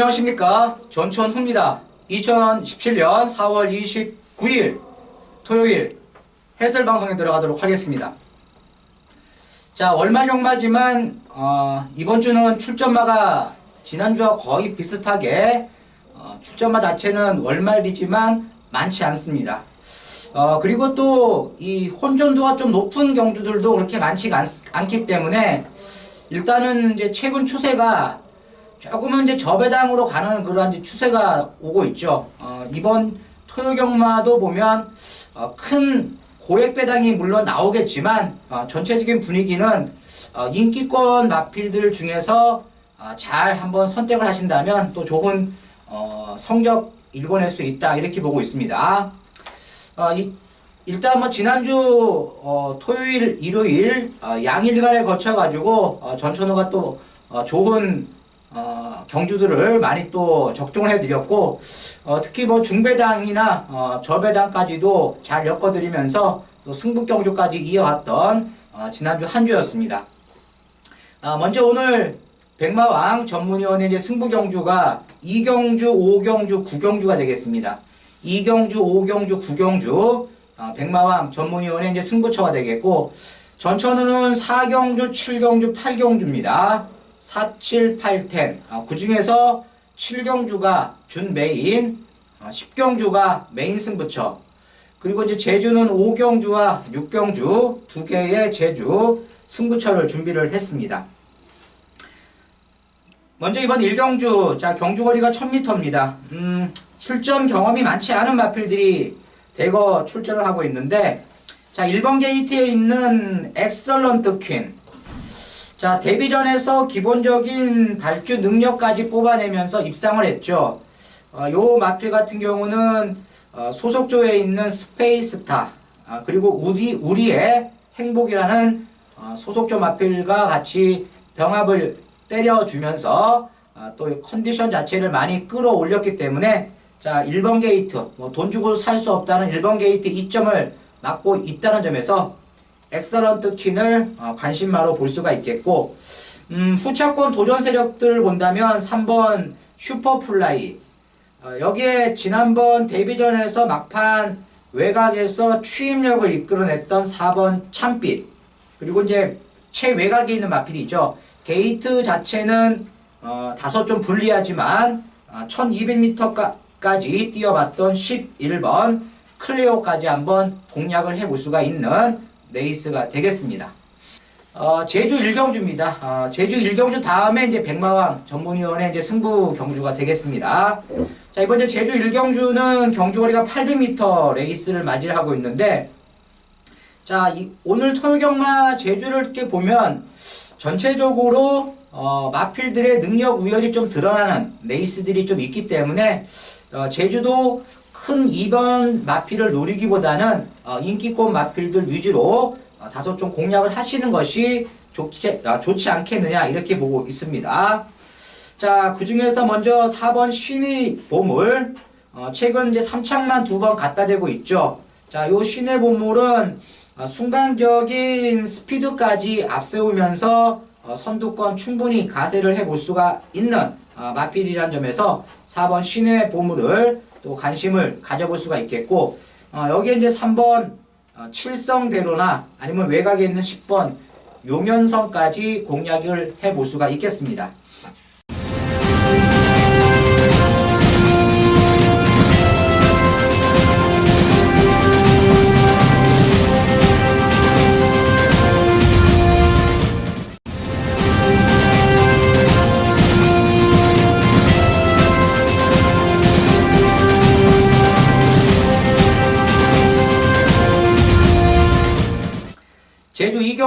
안녕하십니까? 전천후입니다. 2017년 4월 29일 토요일 해설 방송에 들어가도록 하겠습니다. 자 월말 연마지만 어, 이번 주는 출전마가 지난주와 거의 비슷하게 어, 출전마 자체는 월말이지만 많지 않습니다. 어, 그리고 또 이 혼전도가 좀 높은 경주들도 그렇게 많지가 않, 않기 때문에 일단은 이제 최근 추세가 조금은 이제 저배당으로 가는 그러한 추세가 오고 있죠. 어, 이번 토요 경마도 보면 어, 큰 고액 배당이 물론 나오겠지만 어, 전체적인 분위기는 어, 인기권 마필들 중에서 어, 잘 한번 선택을 하신다면 또 좋은 어, 성적 일궈낼 수 있다 이렇게 보고 있습니다. 어, 이, 일단 뭐 지난주 어, 토요일, 일요일 어, 양일간을 거쳐가지고 어, 전천후가 또 어, 좋은 어, 경주들을 많이 또 적중을 해드렸고 어, 특히 뭐 중배당이나 어, 저배당까지도 잘 엮어드리면서 또 승부 경주까지 이어왔던 어, 지난주 한 주였습니다. 아, 먼저 오늘 백마왕 전문위원회 이제 승부 경주가 2경주, 5경주, 9경주가 되겠습니다. 2경주, 5경주, 9경주 어, 백마왕 전문위원회 이제 승부처가 되겠고 전천후는 4경주, 7경주, 8경주입니다. 4, 7, 8, 10. 어, 그 중에서 7경주가 준 메인, 어, 10경주가 메인 승부처. 그리고 이제 제주는 5경주와 6경주 두 개의 제주 승부처를 준비를 했습니다. 먼저 이번 1경주, 자, 경주거리가 1000m입니다. 음, 실전 경험이 많지 않은 마필들이 대거 출전을 하고 있는데, 자, 1번 게이트에 있는 엑설런트 퀸. 자, 데뷔전에서 기본적인 발주 능력까지 뽑아내면서 입상을 했죠. 어, 요 마필 같은 경우는 어, 소속조에 있는 스페이스타, 아, 그리고 우리, 우리의 행복이라는 어, 소속조 마필과 같이 병합을 때려주면서 아, 또 컨디션 자체를 많이 끌어올렸기 때문에 자 1번 게이트 뭐 돈 주고 살 수 없다는 1번 게이트 이점을 맡고 있다는 점에서 엑설런트 퀸을 어, 관심마로 볼 수가 있겠고 음, 후차권 도전 세력들을 본다면 3번 슈퍼플라이 어, 여기에 지난번 데뷔전에서 막판 외곽에서 추임력을 이끌어냈던 4번 참빛 그리고 이제 최외곽에 있는 마필이죠. 게이트 자체는 어, 다소 좀 불리하지만 어, 1200m까지 뛰어봤던 11번 클레오까지 한번 공략을 해볼 수가 있는 레이스가 되겠습니다. 어, 제주 1경주입니다. 어, 제주 1경주 다음에 이제 백마왕 전문위원회 이제 승부 경주가 되겠습니다. 자, 이번 이제 제주 1경주는 경주거리가 800m 레이스를 맞이하고 있는데, 자, 이, 오늘 토요경마 제주를 이렇게 보면 전체적으로 어, 마필들의 능력 우열이 좀 드러나는 레이스들이 좀 있기 때문에 어, 제주도 큰 2번 마필을 노리기보다는 어, 인기권 마필들 위주로 어, 다소 좀 공략을 하시는 것이 좋지, 아, 좋지 않겠느냐 이렇게 보고 있습니다. 자, 그 중에서 먼저 4번 신의 보물 어, 최근 이제 3창만 두 번 갖다 대고 있죠. 자, 요 신의 보물은 어, 순간적인 스피드까지 앞세우면서 어, 선두권 충분히 가세를 해볼 수가 있는 어, 마필이라는 점에서 4번 신의 보물을 또 관심을 가져볼 수가 있겠고 어, 여기에 이제 3번 어, 칠성대로나 아니면 외곽에 있는 10번 용현성까지 공략을 해볼 수가 있겠습니다.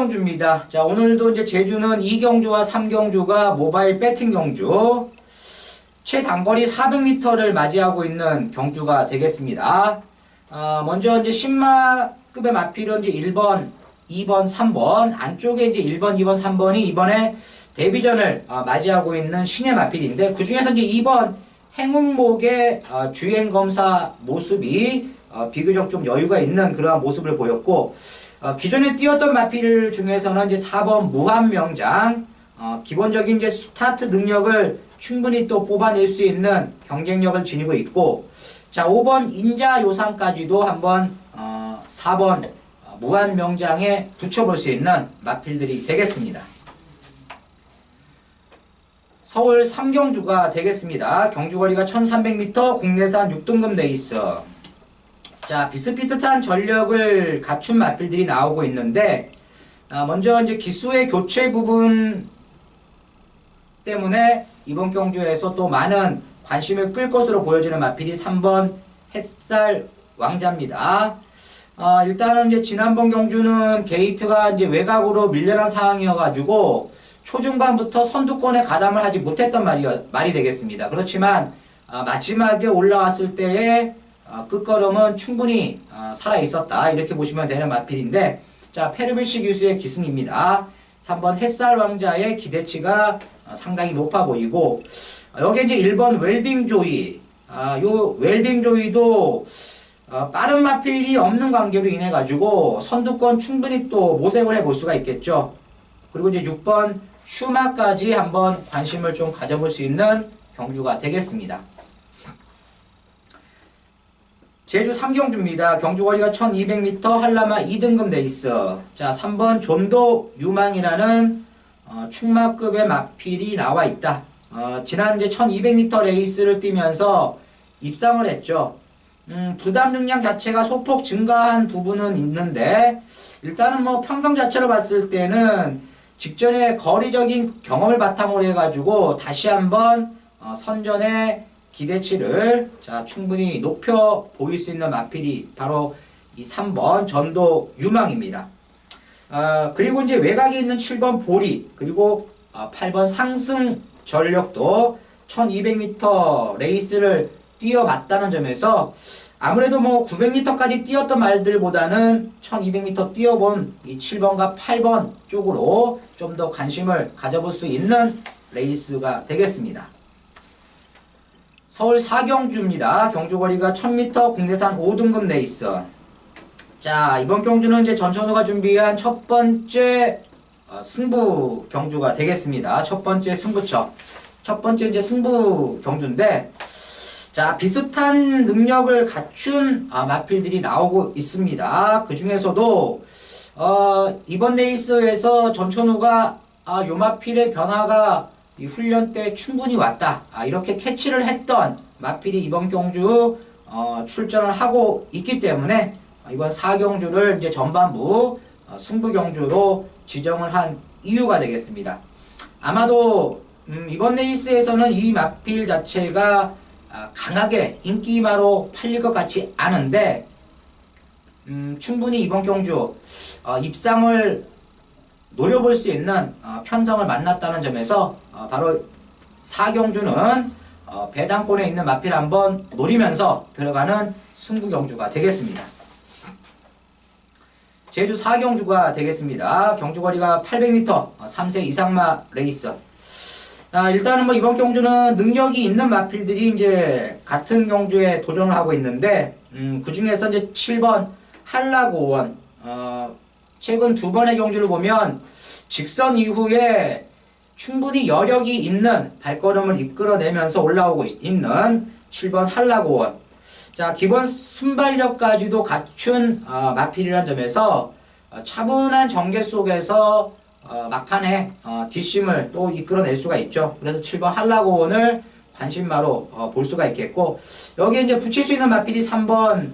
이경주입니다. 자, 오늘도 이제 제주는 이경주와 삼경주가 모바일 배팅 경주. 최단거리 400m를 맞이하고 있는 경주가 되겠습니다. 어, 먼저 이제 10마급의 마필은 이제 1번, 2번, 3번. 안쪽에 이제 1번, 2번, 3번이 이번에 데뷔전을 어, 맞이하고 있는 신의 마필인데, 그 중에서 이제 2번 행운목의 어, 주행검사 모습이 어, 비교적 좀 여유가 있는 그러한 모습을 보였고, 어, 기존에 뛰었던 마필 중에서는 이제 4번 무한명장, 어, 기본적인 이제 스타트 능력을 충분히 또 뽑아낼 수 있는 경쟁력을 지니고 있고 자 5번 인자 요상까지도 한번 어, 4번 어, 무한 명장에 붙여볼 수 있는 마필들이 되겠습니다. 서울 삼경주가 되겠습니다. 경주거리가 1300m 국내산 6등급 레이스 자 비슷비슷한 전력을 갖춘 마필들이 나오고 있는데 아, 먼저 이제 기수의 교체 부분 때문에 이번 경주에서 또 많은 관심을 끌 것으로 보여지는 마필이 3번 햇살 왕자입니다. 어, 일단은 이제 지난번 경주는 게이트가 이제 외곽으로 밀려난 상황이어가지고 초중반부터 선두권에 가담을 하지 못했던 말이, 말이 되겠습니다. 그렇지만 아, 마지막에 올라왔을 아, 끝걸음은 충분히 아, 살아 있었다 이렇게 보시면 되는 마필인데 자 페르비시 기수의 기승입니다. 3번 햇살 왕자의 기대치가 아, 상당히 높아 보이고 아, 여기 이제 1번 웰빙 조이 아, 요 웰빙 조이도 어, 빠른 마필이 없는 관계로 인해 가지고 선두권 충분히 또 모색을 해볼 수가 있겠죠. 그리고 이제 6번 슈마까지 한번 관심을 좀 가져볼 수 있는 경주가 되겠습니다. 제주 삼경주입니다. 경주 거리가 1200m 한라마 2등급 레이스. 자, 3번 좀도 유망이라는 어, 충마급의 마필이 나와 있다. 어, 지난 이제 1200m 레이스를 뛰면서 입상을 했죠. 음, 부담 능량 자체가 소폭 증가한 부분은 있는데 일단은 뭐 평성 자체로 봤을 때는 직전에 거리적인 경험을 바탕으로 해가지고 다시 한번 어, 선전의 기대치를 자 충분히 높여 보일 수 있는 마필이 바로 이 3번 전도 유망입니다. 어, 그리고 이제 외곽에 있는 7번 보리 그리고 어, 8번 상승 전력도 1200m 레이스를 뛰어봤다는 점에서 아무래도 뭐 900m까지 뛰었던 말들보다는 1200m 뛰어본 이 7번과 8번 쪽으로 좀 더 관심을 가져볼 수 있는 레이스가 되겠습니다. 서울 사경주입니다. 경주거리가 1000m 국내산 5등급 레이스. 자, 이번 경주는 이제 전천후가 준비한 첫 번째 어, 승부 경주가 되겠습니다. 첫 번째 승부처. 첫 번째 이제 승부 경주인데, 자, 비슷한 능력을 갖춘 아, 마필들이 나오고 있습니다. 그 중에서도, 어, 이번 레이스에서 전천후가 아, 요 마필의 변화가 이 훈련 때 충분히 왔다. 아, 이렇게 캐치를 했던 마필이 이번 경주 어, 출전을 하고 있기 때문에 이번 4경주를 이제 전반부 어, 승부 경주로 지정을 한 이유가 되겠습니다. 아마도 음, 이번 레이스에서는 이 마필 자체가 아, 강하게 인기마로 팔릴 것 같지 않은데 음, 충분히 이번 경주 어, 입상을 노려볼 수 있는 어, 편성을 만났다는 점에서 어, 바로 사경주는 어, 배당권에 있는 마필 한번 노리면서 들어가는 승부 경주가 되겠습니다. 제주 사경주가 되겠습니다. 경주거리가 800m, 어, 3세 이상마 레이스. 아, 일단은 뭐 이번 경주는 능력이 있는 마필들이 이제 같은 경주에 도전을 하고 있는데, 음, 그 중에서 이제 7번 한라고원, 어, 최근 두 번의 경주를 보면 직선 이후에 충분히 여력이 있는 발걸음을 이끌어내면서 올라오고 있는 7번 한라고원. 자, 기본 순발력까지도 갖춘 어, 마필이라는 점에서 어, 차분한 전개 속에서 어, 막판에 어, 뒷심을 또 이끌어낼 수가 있죠. 그래서 7번 한라고원을 관심마로 어, 볼 수가 있겠고 여기에 이제 붙일 수 있는 마필이 3번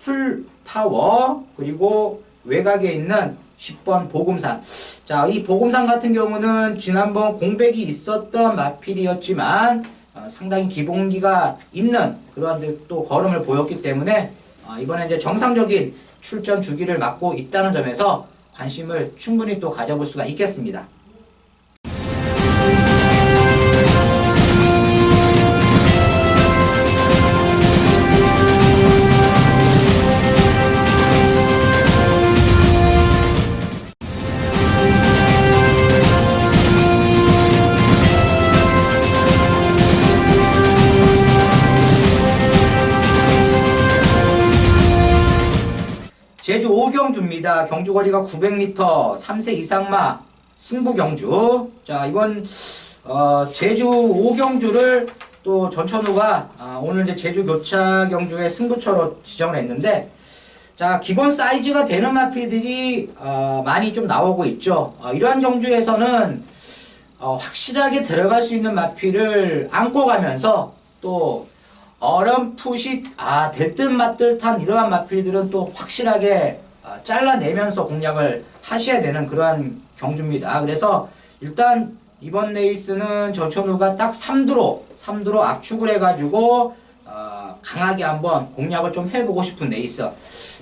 풀파워 그리고 외곽에 있는 10번 보금산. 자, 이 보금산 같은 경우는 지난번 공백이 있었던 마필이었지만 어, 상당히 기본기가 있는 데또 걸음을 보였기 때문에 어, 이번에 이제 정상적인 출전 주기를 맞고 있다는 점에서 관심을 충분히 또 가져볼 수가 있겠습니다. 제주 오경주입니다. 경주 거리가 900m, 3세 이상마 승부 경주. 자, 이번 어, 제주 5경주를 또 전천후가 아, 오늘 이제 제주 교차 경주의 승부처로 지정을 했는데 자, 기본 사이즈가 되는 마필들이 어, 많이 좀 나오고 있죠. 어, 이러한 경주에서는 어, 확실하게 들어갈 수 있는 마필을 안고 가면서 또 어렴풋이 아, 될 듯 맞듯 한 이러한 마필들은 또 확실하게 어, 잘라내면서 공략을 하셔야 되는 그러한 경주입니다. 그래서 일단 이번 레이스는 전천후가 딱 3두로 3두로 압축을 해가지고 어, 강하게 한번 공략을 좀 해보고 싶은 레이스.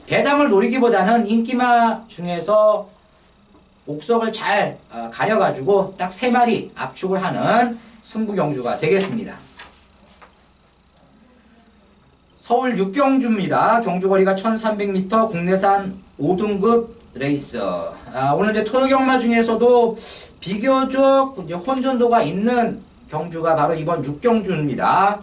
배당을 노리기보다는 인기마 중에서 옥석을 잘 어, 가려가지고 딱세 마리 압축을 하는 승부 경주가 되겠습니다. 서울 6경주입니다. 경주거리가 1300m 국내산 5등급 레이스. 아, 오늘 이제 토요 경마 중에서도 비교적 이제 혼전도가 있는 경주가 바로 이번 6경주입니다.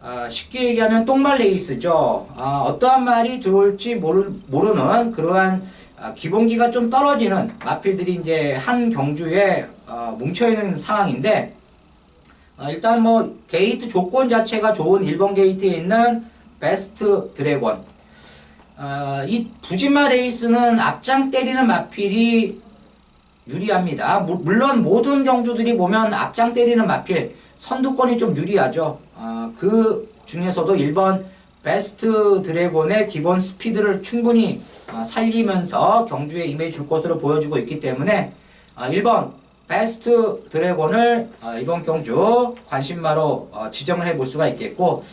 아, 쉽게 얘기하면 똥말 레이스죠. 아, 어떠한 말이 들어올지 모르, 모르는 그러한 아, 기본기가 좀 떨어지는 마필들이 이제 한 경주에 어, 뭉쳐있는 상황인데 어, 일단 뭐 게이트 조건 자체가 좋은 1번 게이트에 있는 베스트 드래곤 어, 이 부지마 레이스는 앞장 때리는 마필이 유리합니다. 무- 물론 모든 경주들이 보면 앞장 때리는 마필 선두권이 좀 유리하죠. 어, 그 중에서도 1번 베스트 드래곤의 기본 스피드를 충분히 어, 살리면서 경주에 임해 줄 것으로 보여주고 있기 때문에 어, 1번 베스트 드래곤을 어, 이번 경주 관심마로 어, 지정을 해볼 수가 있겠고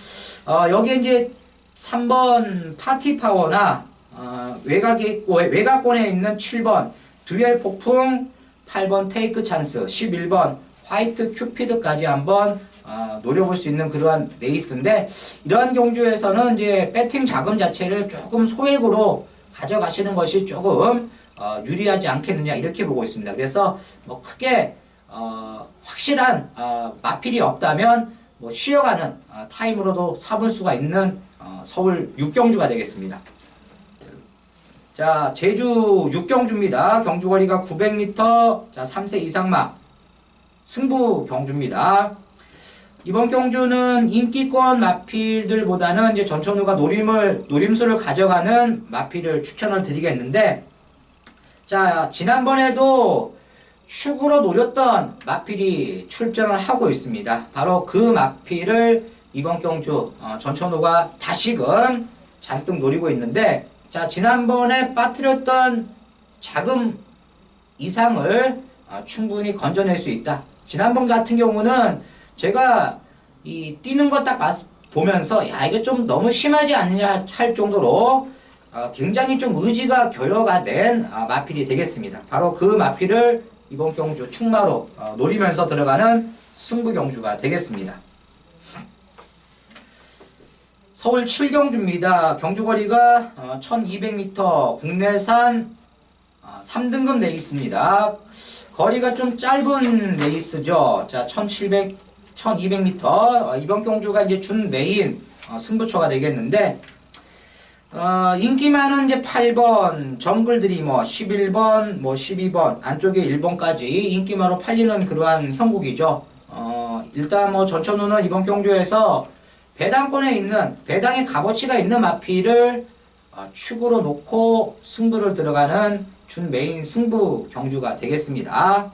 어, 여기에 이제 3번 파티 파워나 어, 외곽에, 외곽권에 있는 7번 듀얼 폭풍 8번 테이크 찬스 11번 화이트 큐피드까지 한번 어, 노려볼 수 있는 그러한 레이스인데 이러한 경주에서는 이제 배팅 자금 자체를 조금 소액으로 가져가시는 것이 조금 어, 유리하지 않겠느냐 이렇게 보고 있습니다. 그래서 뭐 크게 어, 확실한 어, 마필이 없다면 뭐 쉬어가는 어, 타임으로도 삼을 수가 있는 어, 서울 6경주가 되겠습니다. 자, 제주 6경주입니다. 경주거리가 900m, 자, 3세 이상막 승부 경주입니다. 이번 경주는 인기권 마필들보다는 이제 전천후가 노림을, 노림수를 가져가는 마필을 추천을 드리겠는데, 자, 지난번에도 축으로 노렸던 마필이 출전을 하고 있습니다. 바로 그 마필을 이번 경주 어, 전천후가 다시금 잔뜩 노리고 있는데, 자, 지난번에 빠뜨렸던 자금 이상을 어, 충분히 건져낼 수 있다. 지난번 같은 경우는 제가 이 뛰는 거딱 보면서 야 이게 좀 너무 심하지 않느냐 할 정도로 어, 굉장히 좀 의지가 결여가 된 아, 마필이 되겠습니다. 바로 그 마필을 이번 경주 충마로 어, 노리면서 들어가는 승부 경주가 되겠습니다. 서울 7경주입니다. 경주거리가 어, 1200m 국내산 어, 3등급 레이스입니다. 거리가 좀 짧은 레이스죠. 자, 1700, 1200m. 어, 이번 경주가 이제 준 메인 어, 승부처가 되겠는데, 어, 인기 많은 이제 8번, 정글들이 뭐 11번, 뭐 12번, 안쪽에 1번까지 인기마로 팔리는 그러한 형국이죠. 어, 일단 뭐 전천후는 이번 경주에서 배당권에 있는, 배당의 값어치가 있는 마피를 어, 축으로 놓고 승부를 들어가는 준 메인 승부 경주가 되겠습니다.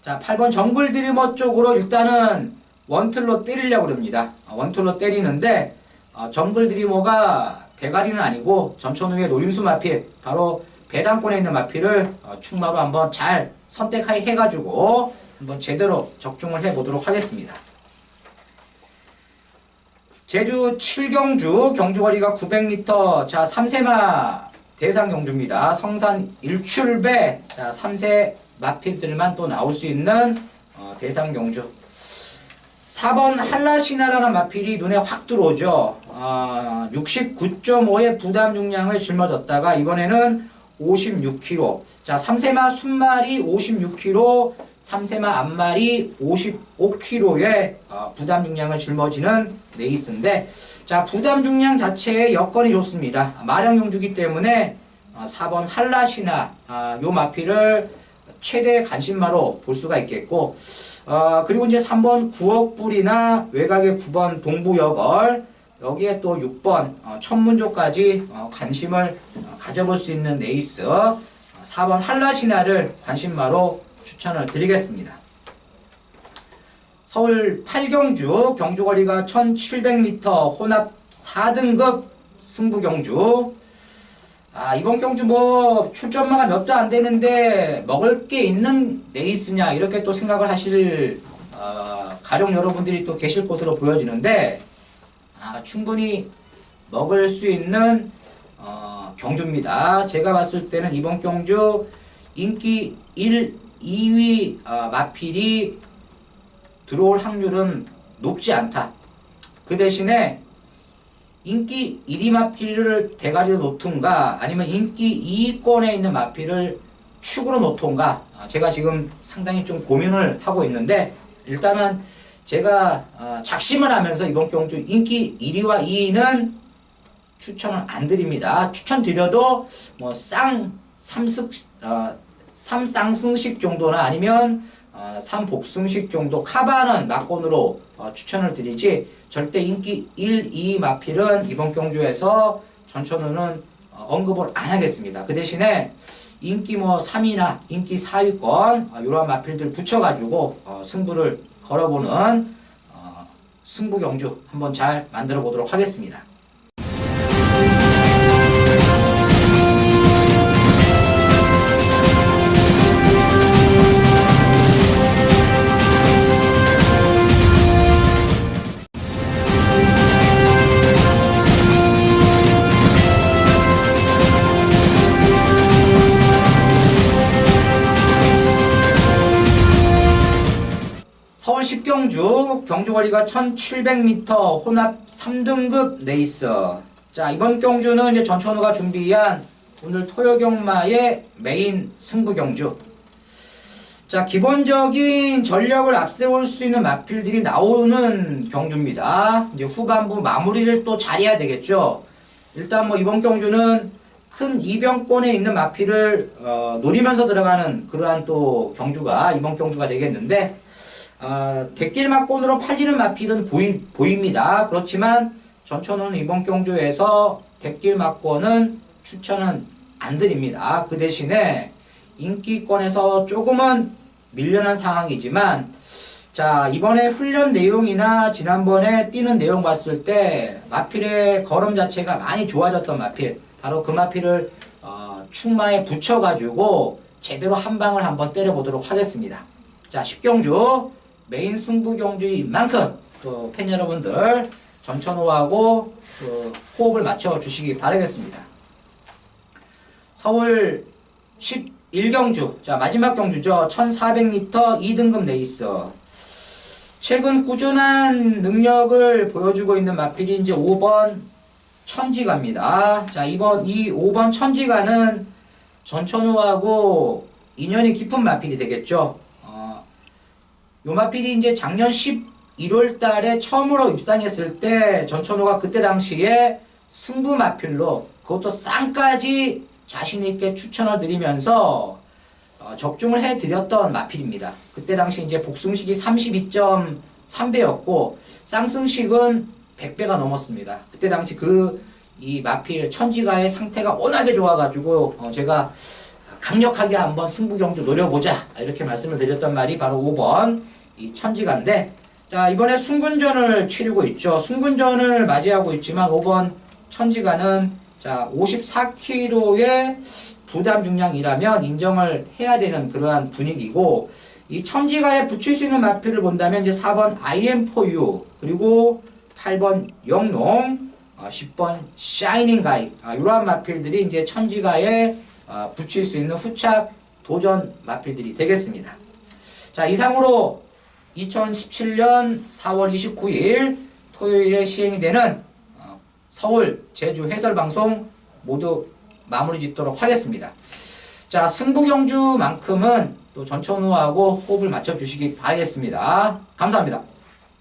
자, 8번 정글 드리머 쪽으로 일단은 원틀로 때리려고 그럽니다. 어, 원틀로 때리는데 어, 정글 드리머가 대가리는 아니고 전천후의 노림수 마필 바로 배당권에 있는 마필을 어, 충마로 한번 잘 선택하게 해가지고 한번 제대로 적중을 해보도록 하겠습니다. 제주 7경주 경주거리가 900m 자 3세마 대상 경주입니다. 성산 일출배 자 3세 마필들만 또 나올 수 있는 어, 대상 경주 4번 한라시나라는 마필이 눈에 확 들어오죠. 어, 69.5의 부담 중량을 짊어졌다가 이번에는 56kg. 자, 3세마 순말이 56kg, 3세마 앞말이 55kg의 어, 부담 중량을 짊어지는 레이스인데 자, 부담 중량 자체의 여건이 좋습니다. 마령 용주기 때문에 어, 4번 한라시나 아, 요 마필을 최대 관심마로 볼 수가 있겠고 어, 그리고 이제 3번 9억 불이나 외곽의 9번 동부여걸 여기에 또 6번 어, 천문조까지 어, 관심을 어, 가져볼 수 있는 레이스 어, 4번 한라시나를 관심마로 추천을 드리겠습니다. 서울 8경주 경주거리가 1700m 혼합 4등급 승부 경주 아 이번 경주 뭐 출전마가 몇 도 안 되는데 먹을 게 있는 레이스냐 이렇게 또 생각을 하실 어, 가족 여러분들이 또 계실 것으로 보여지는데 아 충분히 먹을 수 있는 어, 경주입니다. 제가 봤을 때는 이번 경주 인기 1, 2위 어, 마필이 들어올 확률은 높지 않다. 그 대신에 인기 1위 마필을 대가리로 놓든가 아니면 인기 2위권에 있는 마필을 축으로 놓던가 아, 제가 지금 상당히 좀 고민을 하고 있는데 일단은 제가 어, 작심을 하면서 이번 경주 인기 1위와 2위는 추천을 안 드립니다. 추천드려도 뭐 쌍 삼승 어, 삼쌍승식 정도나 아니면 어, 삼복승식 정도 카바는 막권으로 어, 추천을 드리지 절대 인기 1, 2 마필은 이번 경주에서 전천후는 어, 언급을 안 하겠습니다. 그 대신에 인기 뭐 3위나 인기 4위권 어, 이러한 마필들 붙여가지고 어, 승부를 걸어보는 어, 승부 경주 한번 잘 만들어 보도록 하겠습니다. 거리가 1700m 혼합 3등급 레이스. 자, 이번 경주는 이제 전천후가 준비한 오늘 토요경마의 메인 승부 경주. 자, 기본적인 전력을 앞세울 수 있는 마필들이 나오는 경주입니다. 이제 후반부 마무리를 또 잘해야 되겠죠. 일단 뭐 이번 경주는 큰 이병권에 있는 마필을 어, 노리면서 들어가는 그러한 또 경주가 이번 경주가 되겠는데 어, 객길막권으로 팔리는 마필은 보이, 보입니다. 그렇지만 전천후는 이번 경주에서 객길막권은 추천은 안 드립니다. 그 대신에 인기권에서 조금은 밀려난 상황이지만 자 이번에 훈련 내용이나 지난번에 뛰는 내용 봤을 때 마필의 걸음 자체가 많이 좋아졌던 마필 바로 그 마필을 어, 충마에 붙여가지고 제대로 한 방을 한번 때려보도록 하겠습니다. 자 10경주 메인 승부 경주인 만큼 또 팬 여러분들 전천후하고 그 호흡을 맞춰 주시기 바라겠습니다. 서울 11경주 자 마지막 경주죠 1400m 2등급 레이스 최근 꾸준한 능력을 보여주고 있는 마필이 이제 5번 천지가입니다. 자 이번 이 5번 천지가는 전천후하고 인연이 깊은 마필이 되겠죠. 어, 요 마필이 이제 작년 11월 달에 처음으로 입상했을 때 전천후가 그때 당시에 승부 마필로 그것도 쌍까지 자신 있게 추천을 드리면서 어, 적중을 해드렸던 마필입니다. 그때 당시 이제 복승식이 32.3배였고 쌍승식은 100배가 넘었습니다. 그때 당시 그 이 마필 천지가의 상태가 워낙에 좋아가지고 어, 제가 강력하게 한번 승부 경주 노려보자 이렇게 말씀을 드렸던 말이 바로 5번 이 천지가인데 자 이번에 순군전을 치르고 있죠. 순군전을 맞이하고 있지만 5번 천지가는 자 54kg의 부담 중량이라면 인정을 해야 되는 그러한 분위기고 이 천지가에 붙일 수 있는 마필을 본다면 이제 4번 IM4U 그리고 8번 영농 어, 10번 샤이닝 가이 아, 이러한 마필들이 이제 천지가에 어, 붙일 수 있는 후착 도전 마필들이 되겠습니다. 자 이상으로 2017년 4월 29일 토요일에 시행이 되는 어, 서울 제주 해설 방송 모두 마무리 짓도록 하겠습니다. 자, 승부 경주만큼은 또 전천후하고 호흡을 맞춰 주시기 바라겠습니다. 감사합니다.